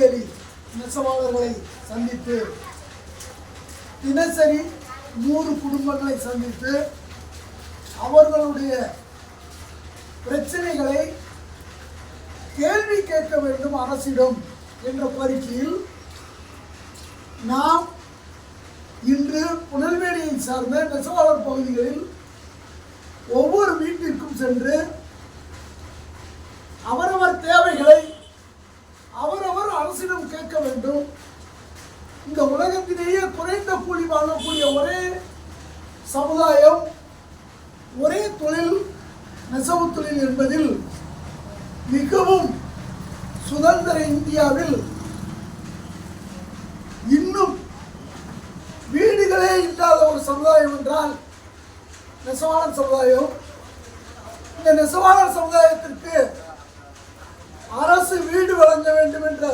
புனல்வேலி நெசவாளர்களை சந்தித்து தினசரி நூறு குடும்பங்களை சந்தித்து அவர்களுடைய பிரச்சனைகளை கேள்வி கேட்க வேண்டும் அரசிடம் என்ற கோரிக்கையில் நாம் இன்று புனல்வேலியை சார்ந்த நெசவாளர் பகுதிகளில் ஒவ்வொரு வீட்டிற்கும் சென்று அவரவர் தேவைகளை அவரவர் அரசிடம் கேட்க வேண்டும் இந்த உலகத்திலேயே குறைந்த கூலி வாங்கக்கூடிய ஒரே சமுதாயம் ஒரே தொழில் நெசவு தொழில் என்பதில் மிகவும் சுதந்திர இந்தியாவில் இன்னும் வீடுகளே இல்லாத ஒரு சமுதாயம் என்றால் நெசவாளர் சமுதாயம். இந்த நெசவாளர் சமுதாயத்திற்கு அரசு வீடு வழங்க வேண்டும் என்ற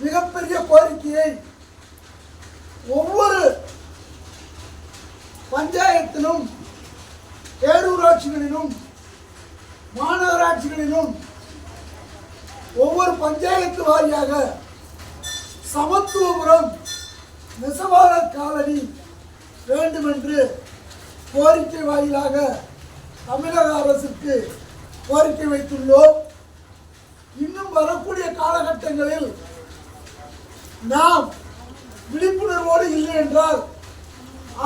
மிகப்பெரிய கோரிக்கையை ஒவ்வொரு பஞ்சாயத்திலும் பேரூராட்சிகளிலும் மாநகராட்சிகளிலும் ஒவ்வொரு பஞ்சாயத்து வாரியாக சமத்துவபுரம் நெசவாளர் காலனி வேண்டும் என்று கோரிக்கை வாயிலாக தமிழக அரசுக்கு கோரிக்கை வைத்துள்ளோம். இன்னும் வரக்கூடிய காலகட்டங்களில் நாம் விழிப்புணர்வோடு இல்லை என்றால்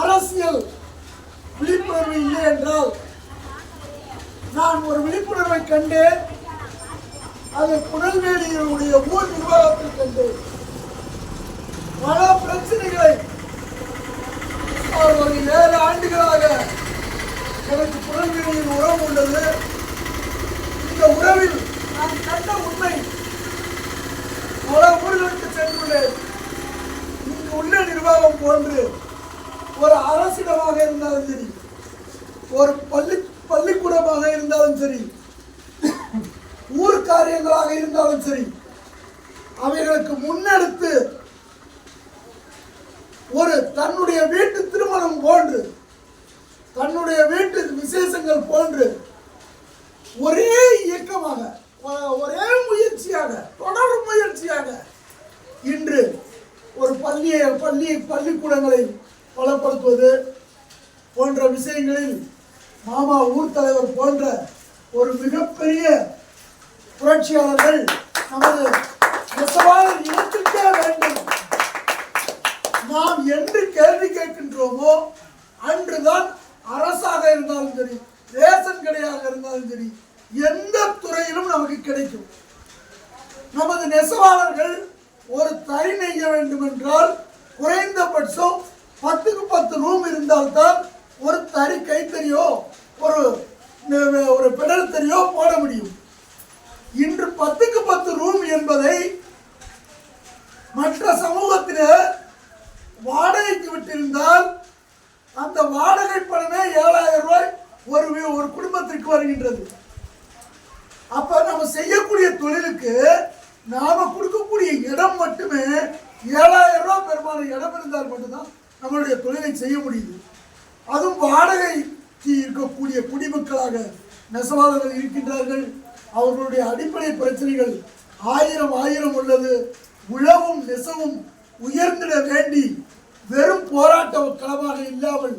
அரசியல் விழிப்புணர்வு இல்லை என்றால் நான் ஒரு விழிப்புணர்வை கண்டேன். அது புனல்வேலியினுடைய ஊர் நிர்வாகத்தில் கண்டேன். பல பிரச்சனைகளை ஒரு ஏழு ஆண்டுகளாக எனக்கு புனல்வேலியின் உறவு உள்ளது. இந்த உறவில் நான் கண்ட உண்மை பல ஊர்களுக்கு சென்றுள்ளேன். இங்கு உள்ள நிர்வாகம் போன்று ஒரு அரசிடமாக இருந்தாலும் சரி ஒரு பள்ளி பள்ளிக்கூடமாக இருந்தாலும் சரி ஊர் காரியங்களாக இருந்தாலும் சரி அவைகளுக்கு முன்னெடுத்து ஒரு தன்னுடைய வீட்டு திருமணம் போன்று தன்னுடைய வீட்டு விசேஷங்கள் போன்று ஒரே இயக்கமாக ஒரே முயற்சியாக தொடர் முயற்சியாக இன்று ஒரு பள்ளியை பள்ளி பள்ளிக்கூடங்களை பலப்படுத்துவது போன்ற விஷயங்களில் மாமா ஊர் தலைவர் போன்ற ஒரு மிகப்பெரிய புரட்சியாளர்கள் நமது நெசவாளர் இனத்திற்கே வேண்டும். நாம் என்று கேள்வி கேட்கின்றோமோ அன்றுதான் அரசாக இருந்தாலும் சரி ரேஷன் கடையாக இருந்தாலும் சரி எந்த துறையிலும் நமக்கு கிடைக்கும். நமது நெசவாளர்கள் ஒரு தறி நெய்ய வேண்டும் என்றால் குறைந்தபட்சம் பத்துக்கு பத்து ரூம் இருந்தால்தான் ஒரு தறி கைத்தறியோ ஒரு ஒரு பிடல் தறியோ போட முடியும். இன்று பத்துக்கு பத்து ரூம் என்பதை மற்ற சமூகத்தில் வாடகைக்கு விட்டிருந்தால் அந்த வாடகை பணமே ஏழாயிரம் ரூபாய் ஒரு ஒரு குடும்பத்திற்கு வருகின்றது. அப்ப நம்ம செய்யக்கூடிய தொழிலுக்கு நாம கொடுக்கக்கூடிய இடம் மட்டுமே ஏழாயிரம் ரூபாய் பெரும்பாலும் இடம் இருந்தால் மட்டும்தான் தொழிலை செய்ய முடியுது. அதுவும் வாடகைக்கு இருக்கக்கூடிய குடிமக்களாக நெசவாளர்கள் இருக்கின்றார்கள். அவர்களுடைய அடிப்படை பிரச்சனைகள் ஆயிரம் ஆயிரம் உள்ளது. உழவும் நெசவும் உயர்ந்திட வேண்டி வெறும் போராட்ட களமாக இல்லாமல்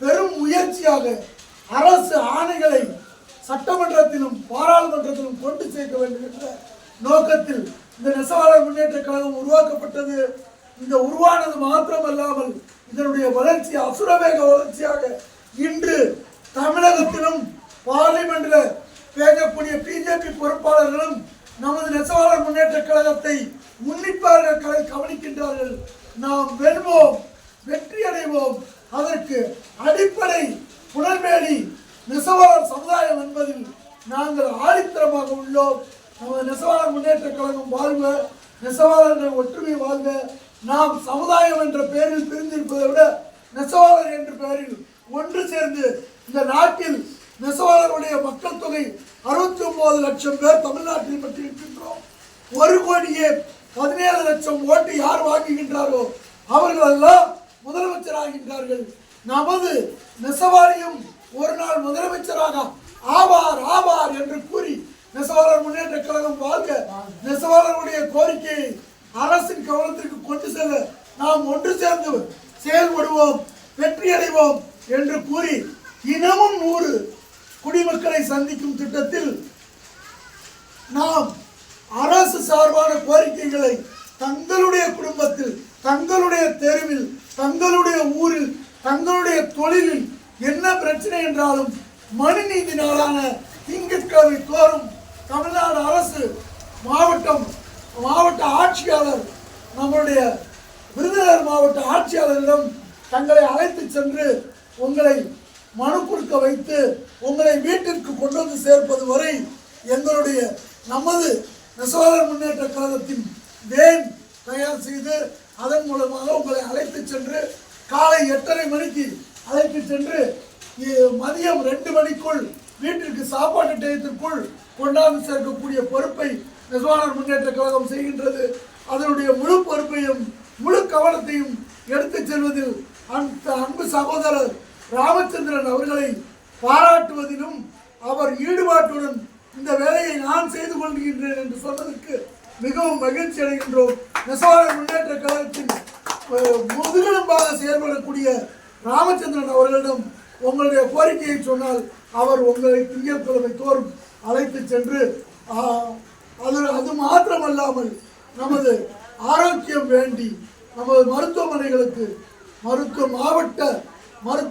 பெரும் முயற்சியாக அரசு ஆணைகளை சட்டமன்றத்திலும் பாராளுமன்றத்திலும் கொண்டு சேர்க்க வேண்டும் என்ற நோக்கத்தில் இந்த நெசவாளர் முன்னேற்ற கழகம் உருவாக்கப்பட்டது. இந்த உருவானது மாத்திரமல்லாமல் இதனுடைய வளர்ச்சி அசுரவேக வளர்ச்சியாக இன்று தமிழகத்திலும் பார்லிமெண்ட்ல பேசக்கூடிய பிஜேபி பொறுப்பாளர்களும் நமது நெசவாளர் முன்னேற்ற கழகத்தை உன்னிப்பாக கவனிக்கின்றார்கள். நாம் வெல்வோம் வெற்றி அடைவோம் அதற்கு அடிப்படை புனர்வேலி நெசவாளர் சமுதாயம் என்பதில் நாங்கள் ஆடித்தரமாக உள்ளோம். நமது நெசவாளர் முன்னேற்ற கழகம் வாழ்க நெசவாளர்கள் ஒற்றுமை வாழ்க நாம் சமுதாயம் என்ற பெயரில் பிரிந்திருப்பதை விட நெசவாளர் என்ற பெயரில் ஒன்று சேர்ந்து இந்த நாட்டில் நெசவாளருடைய மக்கள் தொகை அறுபத்தி ஒன்பது லட்சம் பேர் தமிழ்நாட்டில் பற்றி இருக்கின்றோம் ஒரு கோடியே பதினேழு லட்சம் ஓட்டு யார் வாங்குகின்றாரோ அவர்களெல்லாம் முதலமைச்சராகின்றார்கள். நமது நெசவாரியும் ஒரு நாள் முதலமைச்சராக ஆவார் ஆவார் என்று கூறி நெசவாளர் முன்னேற்ற கழகம் வாழ்க. நெசவாளர்களுடைய கோரிக்கையை அரசின் கவனத்திற்கு கொண்டு செல்ல நாம் ஒன்று சேர்ந்து செயல்படுவோம் வெற்றி அடைவோம் என்று கூறி தினமும் நூறு குடிமக்களை சந்திக்கும் திட்டத்தில் நாம் அரசு சார்பான கோரிக்கைகளை தங்களுடைய குடும்பத்தில் தங்களுடைய தெருவில் தங்களுடைய ஊரில் தங்களுடைய தொழிலில் என்ன பிரச்சனை என்றாலும் மனுநீதி நாளான திங்கட்கிழமை தோறும் தமிழ்நாடு அரசு மாவட்டம் மாவட்ட ஆட்சியாளர் நம்மளுடைய விருதுநகர் மாவட்ட ஆட்சியாளரிடம் தங்களை அழைத்து சென்று உங்களை மனு கொடுக்க வைத்து உங்களை வீட்டிற்கு கொண்டு வந்து சேர்ப்பது வரை எங்களுடைய நமது நெசவாளர் முன்னேற்ற கழகத்தின் வேன் தயார் செய்து அதன் மூலமாக உங்களை அழைத்து சென்று காலை எட்டரை மணிக்கு அழைத்து சென்று மதியம் ரெண்டு மணிக்குள் வீட்டிற்கு சாப்பாட்டு டயத்திற்குள் கொண்டாந்து சேர்க்கக்கூடிய பொறுப்பை நெசவாளர் முன்னேற்ற கழகம் செய்கின்றது. அதனுடைய முழு பொறுப்பையும் முழு கவனத்தையும் எடுத்துச் செல்வதில் அந்த அன்பு சகோதரர் ராமச்சந்திரன் அவர்களை பாராட்டுவதிலும் அவர் ஈடுபாட்டுடன் இந்த வேலையை நான் செய்து கொள்கின்றேன் என்று சொன்னதற்கு மிகவும் மகிழ்ச்சி அடைகின்றோம். நெசவாளர் முன்னேற்ற கழகத்தின் முதுகெலும்பாக செயல்படக்கூடிய ராமச்சந்திரன் அவர்களிடம் உங்களுடைய கோரிக்கையை சொன்னால் அவர் உங்களை திங்கட்கிழமை தோறும் அழைத்து சென்று அது அது மாத்திரமல்லாமல் நமது ஆரோக்கியம் வேண்டி நமது மருத்துவமனைகளுக்கு மருத்துவ மாவட்ட மருத்துவ